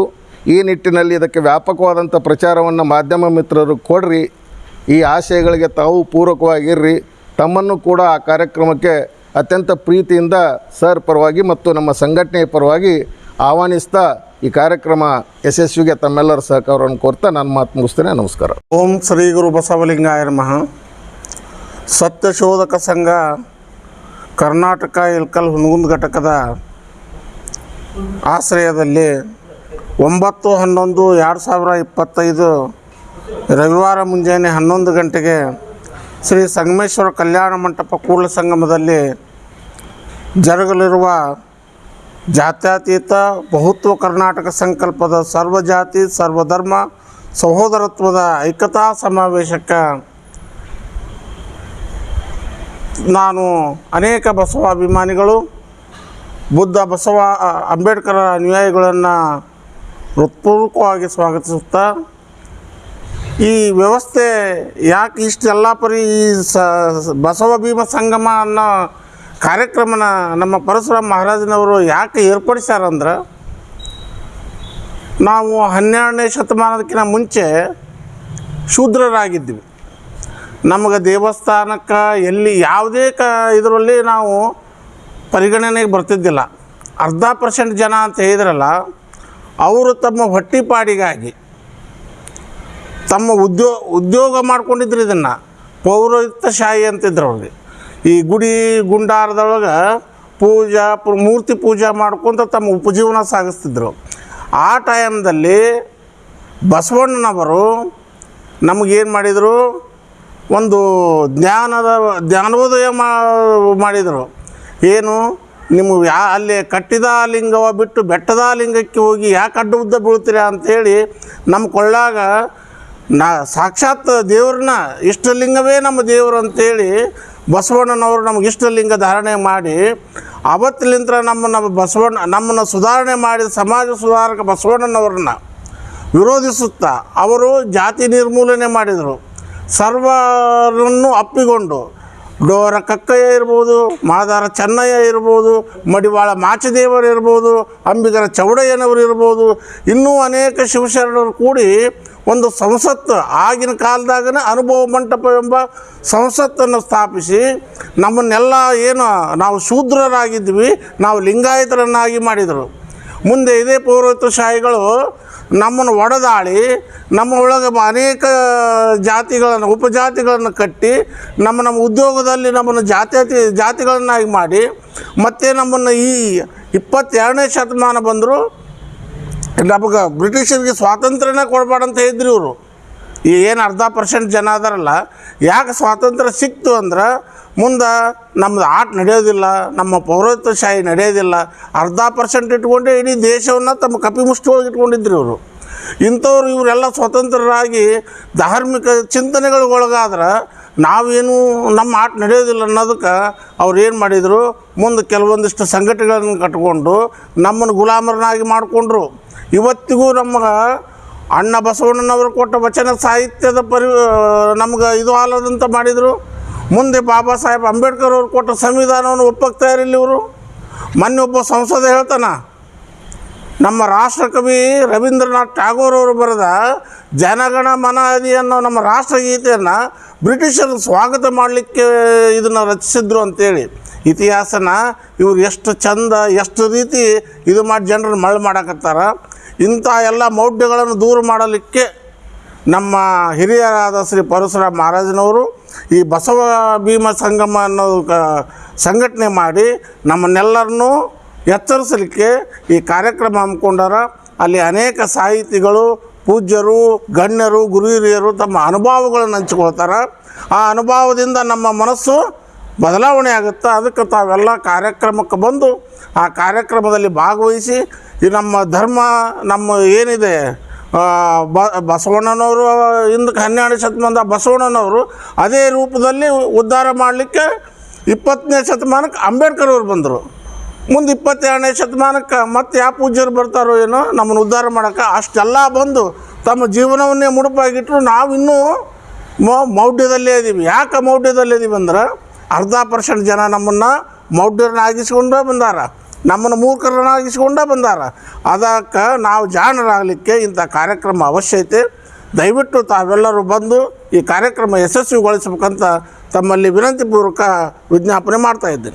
[SPEAKER 2] ಈ ನಿಟ್ಟಿನಲ್ಲಿ ಇದಕ್ಕೆ ವ್ಯಾಪಕವಾದಂಥ ಪ್ರಚಾರವನ್ನು ಮಾಧ್ಯಮ ಮಿತ್ರರು ಕೊಡ್ರಿ. ಈ ಆಶಯಗಳಿಗೆ ತಾವು ಪೂರಕವಾಗಿರ್ರಿ. ತಮ್ಮನ್ನು ಕೂಡ ಆ ಕಾರ್ಯಕ್ರಮಕ್ಕೆ ಅತ್ಯಂತ ಪ್ರೀತಿಯಿಂದ ಸರ್ ಪರವಾಗಿ ಮತ್ತು ನಮ್ಮ ಸಂಘಟನೆಯ ಪರವಾಗಿ ಆಹ್ವಾನಿಸ್ತಾ ಈ ಕಾರ್ಯಕ್ರಮ ಯಶಸ್ವಿಗೆ ತಮ್ಮೆಲ್ಲರ ಸಹಕಾರವನ್ನು ಕೋರ್ತಾ ನಾನು ಮಾತು ಮುಗಿಸ್ತೇನೆ. ನಮಸ್ಕಾರ.
[SPEAKER 3] ಓಂ ಶ್ರೀ ಗುರು ಬಸವಲಿಂಗಾಯ ನಮಃ. ಸತ್ಯಶೋಧಕ ಸಂಘ ಕರ್ನಾಟಕ ಇಲ್ಕಲ್ ಹುನಗುಂದ ಘಟಕದ ಆಶ್ರಯದಲ್ಲಿ ಒಂಬತ್ತು ಹನ್ನೊಂದು ಎರಡು ಸಾವಿರ ಇಪ್ಪತ್ತೈದು ರವಿವಾರ ಮುಂಜಾನೆ ಹನ್ನೊಂದು ಗಂಟೆಗೆ ಶ್ರೀ ಸಂಗಮೇಶ್ವರ ಕಲ್ಯಾಣ ಮಂಟಪ ಕೂಡಲ ಸಂಗಮದಲ್ಲಿ ಜರುಗಲಿರುವ ಜಾತ್ಯತೀತ ಬಹುತ್ವ ಕರ್ನಾಟಕ ಸಂಕಲ್ಪದ ಸರ್ವಜಾತಿ, ಸರ್ವಧರ್ಮ, ಸಹೋದರತ್ವದ ಐಕ್ಯತಾ ಸಮಾವೇಶಕ್ಕೆ ನಾನು ಅನೇಕ ಬಸವಾಭಿಮಾನಿಗಳು ಬುದ್ಧ ಬಸವ ಅಂಬೇಡ್ಕರ ಅನುಯಾಯಿಗಳನ್ನು ಹೃತ್ಪೂರ್ವಕವಾಗಿ ಸ್ವಾಗತಿಸುತ್ತಾ, ಈ ವ್ಯವಸ್ಥೆ ಯಾಕೆ ಇಷ್ಟೆಲ್ಲ ಪರಿ ಈ ಸ, ಬಸವ ಭೀಮ ಸಂಗಮ ಅನ್ನೋ ಕಾರ್ಯಕ್ರಮನ ನಮ್ಮ ಪರಶುರಾಮ್ ಮಹಾರಾಜನವರು ಯಾಕೆ ಏರ್ಪಡಿಸ್ಯಾರಂದ್ರೆ, ನಾವು ಹನ್ನೆರಡನೇ ಶತಮಾನದಕ್ಕಿಂತ ಮುಂಚೆ ಶೂದ್ರರಾಗಿದ್ವಿ. ನಮಗೆ ದೇವಸ್ಥಾನಕ್ಕೆ ಎಲ್ಲಿ ಯಾವುದೇ ಕ ಇದರಲ್ಲಿ ನಾವು ಪರಿಗಣನೆಗೆ ಬರ್ತಿದ್ದಿಲ್ಲ. ಅರ್ಧ ಪರ್ಸೆಂಟ್ ಜನ ಅಂತ ಹೇಳಿದ್ರಲ್ಲ, ಅವರು ತಮ್ಮ ಹೊಟ್ಟಿಪಾಡಿಗಾಗಿ ತಮ್ಮ ಉದ್ಯೋ, ಉದ್ಯೋಗ ಮಾಡ್ಕೊಂಡಿದ್ರು ಇದನ್ನು. ಪೌರೋಹಿತಶಾಹಿ ಅಂತಿದ್ರು ಅವ್ರಿಗೆ. ಈ ಗುಡಿ ಗುಂಡಾರದೊಳಗೆ ಪೂಜಾ ಮೂರ್ತಿ ಪೂಜಾ ಮಾಡ್ಕೊತ ತಮ್ಮ ಉಪಜೀವನ ಸಾಗಿಸ್ತಿದ್ರು. ಆ ಟೈಮ್ದಲ್ಲಿ ಬಸವಣ್ಣನವರು ನಮಗೇನು ಮಾಡಿದರು? ಒಂದು ಜ್ಞಾನದ ಜ್ಞಾನೋದಯ ಮಾಡಿದರು. ಏನು? ನಿಮ್ಮ ಯಾ ಅಲ್ಲಿ ಕಟ್ಟಿದ ಲಿಂಗವ ಬಿಟ್ಟು ಬೆಟ್ಟದ ಲಿಂಗಕ್ಕೆ ಹೋಗಿ ಯಾಕೆ ಅಡ್ಡ ಉದ್ದ ಬೀಳ್ತೀರಾ ಅಂಥೇಳಿ ನಮ್ಮ ಕೊಳ್ಳಾಗ ನಾ ಸಾಕ್ಷಾತ್ ದೇವ್ರನ್ನ ಇಷ್ಟಲಿಂಗವೇ ನಮ್ಮ ದೇವರು ಅಂಥೇಳಿ ಬಸವಣ್ಣನವರು ನಮಗೆ ಇಷ್ಟಲಿಂಗ ಧಾರಣೆ ಮಾಡಿ ಅವತ್ತಿಲಿಂತ ನಮ್ಮ ನಮ್ಮ ಬಸವಣ್ಣ ನಮ್ಮನ್ನು ಸುಧಾರಣೆ ಮಾಡಿದ ಸಮಾಜ ಸುಧಾರಕ ಬಸವಣ್ಣನವ್ರನ್ನ ವಿರೋಧಿಸುತ್ತಾ ಅವರು ಜಾತಿ ನಿರ್ಮೂಲನೆ ಮಾಡಿದರು. ಸರ್ವರನ್ನು ಅಪ್ಪಿಕೊಂಡು, ಡೋರ ಕಕ್ಕಯ್ಯ ಇರ್ಬೋದು, ಮಾದಾರ ಚೆನ್ನಯ್ಯ ಇರ್ಬೋದು, ಮಡಿವಾಳ ಮಾಚದೇವರು ಇರ್ಬೋದು, ಅಂಬಿಗರ ಚೌಡಯ್ಯನವರು ಇರ್ಬೋದು, ಇನ್ನೂ ಅನೇಕ ಶಿವಶರಣರು ಕೂಡಿ ಒಂದು ಸಂಸತ್ತು ಆಗಿನ ಕಾಲದಾಗನೇ ಅನುಭವ ಮಂಟಪ ಎಂಬ ಸಂಸತ್ತನ್ನು ಸ್ಥಾಪಿಸಿ, ನಮ್ಮನ್ನೆಲ್ಲ ಏನು ನಾವು ಶೂದ್ರರಾಗಿದ್ವಿ, ನಾವು ಲಿಂಗಾಯತರನ್ನಾಗಿ ಮಾಡಿದರು. ಮುಂದೆ ಇದೇ ಪೌರತ್ವಶಾಹಿಗಳು ನಮ್ಮನ್ನು ಒಡೆದಾಳಿ, ನಮ್ಮ ಒಳಗೆ ಅನೇಕ ಜಾತಿಗಳನ್ನು, ಉಪಜಾತಿಗಳನ್ನು ಕಟ್ಟಿ, ನಮ್ಮ ನಮ್ಮ ಉದ್ಯೋಗದಲ್ಲಿ ನಮ್ಮನ್ನು ಜಾತ್ಯತಿ ಜಾತಿಗಳನ್ನಾಗಿ ಮಾಡಿ, ಮತ್ತು ನಮ್ಮನ್ನು ಈ ಇಪ್ಪತ್ತೆರಡನೇ ಶತಮಾನ ಬಂದರೂ ನಮಗೆ ಬ್ರಿಟಿಷರಿಗೆ ಸ್ವಾತಂತ್ರ್ಯನೇ ಕೊಡಬಾರ್ದಂತ ಇದ್ರು ಇವರು. ಏನು ಅರ್ಧ ಪರ್ಸೆಂಟ್ ಜನ ಅದಾರಲ್ಲ, ಯಾಕೆ ಸ್ವಾತಂತ್ರ್ಯ ಸಿಕ್ತು ಅಂದ್ರೆ ಮುಂದೆ ನಮ್ಮದು ಆಟ ನಡೆಯೋದಿಲ್ಲ, ನಮ್ಮ ಪೌರತ್ವಶಾಹಿ ನಡೆಯೋದಿಲ್ಲ, ಅರ್ಧ ಪರ್ಸೆಂಟ್ ಇಟ್ಕೊಂಡೆ ಇಡೀ ದೇಶವನ್ನು ತಮ್ಮ ಕಪಿ ಒಳಗೆ ಇಟ್ಕೊಂಡಿದ್ರು ಇವರು. ಇಂಥವ್ರು ಇವರೆಲ್ಲ ಸ್ವತಂತ್ರರಾಗಿ ಧಾರ್ಮಿಕ ಚಿಂತನೆಗಳಿಗೊಳಗಾದ್ರೆ ನಾವೇನು ನಮ್ಮ ಆಟ ನಡೆಯೋದಿಲ್ಲ ಅನ್ನೋದಕ್ಕೆ ಅವ್ರು ಏನು ಮಾಡಿದರು? ಮುಂದೆ ಕೆಲವೊಂದಿಷ್ಟು ಸಂಘಟನೆಗಳನ್ನು ಕಟ್ಕೊಂಡು ನಮ್ಮನ್ನು ಗುಲಾಮರನ್ನಾಗಿ ಮಾಡಿಕೊಂಡ್ರು. ಇವತ್ತಿಗೂ ನಮಗೆ ಅಣ್ಣ ಬಸವಣ್ಣನವರು ಕೊಟ್ಟ ವಚನ ಸಾಹಿತ್ಯದ ಪರಿ ನಮ್ಗೆ ಇದು ಆಲದಂತ ಮಾಡಿದರು. ಮುಂದೆ ಬಾಬಾ ಸಾಹೇಬ್ ಅಂಬೇಡ್ಕರ್ ಅವರು ಕೊಟ್ಟ ಸಂವಿಧಾನವನ್ನು ಒಪ್ಪಕ್ಕೆ ಇರಲಿಲ್ಲ ಇವರು. ಮೊನ್ನೆ ಒಬ್ಬ ಸಂಸದ ಹೇಳ್ತಾನ, ನಮ್ಮ ರಾಷ್ಟ್ರಕವಿ ರವೀಂದ್ರನಾಥ್ ಟ್ಯಾಗೋರ್ ಅವರು ಬರೆದ, ಜನಗಣ ಮನ ಅದಿ ಅನ್ನೋ ನಮ್ಮ ರಾಷ್ಟ್ರಗೀತೆಯನ್ನು ಬ್ರಿಟಿಷರು ಸ್ವಾಗತ ಮಾಡಲಿಕ್ಕೆ ಇದನ್ನು ರಚಿಸಿದ್ರು ಅಂತೇಳಿ. ಇತಿಹಾಸನ ಇವ್ರು ಎಷ್ಟು ಚಂದ, ಎಷ್ಟು ರೀತಿ ಇದು ಮಾಡಿ ಜನರನ್ನು ಮಳೆ ಮಾಡಕತ್ತಾರ. ಇಂಥ ಎಲ್ಲ ಮೌಢ್ಯಗಳನ್ನು ದೂರ ಮಾಡಲಿಕ್ಕೆ ನಮ್ಮ ಹಿರಿಯರಾದ ಶ್ರೀ ಪರಶುರಾಮ್ ಮಹಾರಾಜನವರು ಈ ಬಸವ ಭೀಮ ಸಂಗಮ ಅನ್ನೋ ಕ ಸಂಘಟನೆ ಮಾಡಿ ನಮ್ಮನ್ನೆಲ್ಲರನ್ನೂ ಎಚ್ಚರಿಸಲಿಕ್ಕೆ ಈ ಕಾರ್ಯಕ್ರಮ ಹಮ್ಮಿಕೊಂಡಾರ ಅಲ್ಲಿ ಅನೇಕ ಸಾಹಿತಿಗಳು, ಪೂಜ್ಯರು, ಗಣ್ಯರು ಗುರು ಹಿರಿಯರು ತಮ್ಮ ಅನುಭವಗಳನ್ನು ಹಂಚ್ಕೊಳ್ತಾರೆ. ಆ ಅನುಭವದಿಂದ ನಮ್ಮ ಮನಸ್ಸು ಬದಲಾವಣೆ ಆಗುತ್ತೆ, ಅದಕ್ಕೆ ತಾವೆಲ್ಲ ಕಾರ್ಯಕ್ರಮಕ್ಕೆ ಬಂದು ಆ ಕಾರ್ಯಕ್ರಮದಲ್ಲಿ ಭಾಗವಹಿಸಿ ಈ ನಮ್ಮ ಧರ್ಮ ನಮ್ಮ ಏನಿದೆ ಬ, ಬಸವಣ್ಣನವರು ಹಿಂದಕ್ಕೆ ಹನ್ನೆರಡು ಶತಮಾನದ ಬಸವಣ್ಣನವರು ಅದೇ ರೂಪದಲ್ಲಿ ಉದ್ಧಾರ ಮಾಡಲಿಕ್ಕೆ ಇಪ್ಪತ್ತನೇ ಶತಮಾನಕ್ಕೆ ಅಂಬೇಡ್ಕರ್ ಅವರು ಬಂದರು. ಮುಂದೆ ಇಪ್ಪತ್ತೆರಡನೇ ಶತಮಾನಕ್ಕೆ ಮತ್ತೆ ಯಾವ ಪೂಜ್ಯರು ಬರ್ತಾರೋ ಏನೋ ನಮ್ಮನ್ನು ಉದ್ಧಾರ ಮಾಡೋಕ್ಕೆ ಅಷ್ಟೆಲ್ಲ ಬಂದು ತಮ್ಮ ಜೀವನವನ್ನೇ ಮುಡುಪಾಗಿಟ್ಟರು ನಾವು ಇನ್ನೂ ಮೌಢ್ಯದಲ್ಲೇ ಇದ್ದೀವಿ ಯಾಕೆ ಮೌಢ್ಯದಲ್ಲೇ ಇದ್ದೀವಿ ಅಂದ್ರೆ ಅರ್ಧ ಪರ್ಸೆಂಟ್ ಜನ ನಮ್ಮನ್ನು ಮೌಢ್ಯರನ್ನಾಗಿಸ್ಕೊಂಡೇ ಬಂದಾರ. ನಮ್ಮನ್ನು ಮೂರ್ಖರನ್ನಾಗಿಸಿಕೊಂಡ ಬಂದಾರ. ಅದಕ್ಕೆ ನಾವು ಜಾಣರಾಗಲಿಕ್ಕೆ ಇಂಥ ಕಾರ್ಯಕ್ರಮ ಅವಶ್ಯ ಐತೆ. ದಯವಿಟ್ಟು ತಾವೆಲ್ಲರೂ ಬಂದು ಈ ಕಾರ್ಯಕ್ರಮ ಯಶಸ್ವಿಗೊಳಿಸಬೇಕಂತ ತಮ್ಮಲ್ಲಿ ವಿನಂತಿಪೂರ್ವಕ ವಿಜ್ಞಾಪನೆ ಮಾಡ್ತಾ ಇದ್ದೀನಿ.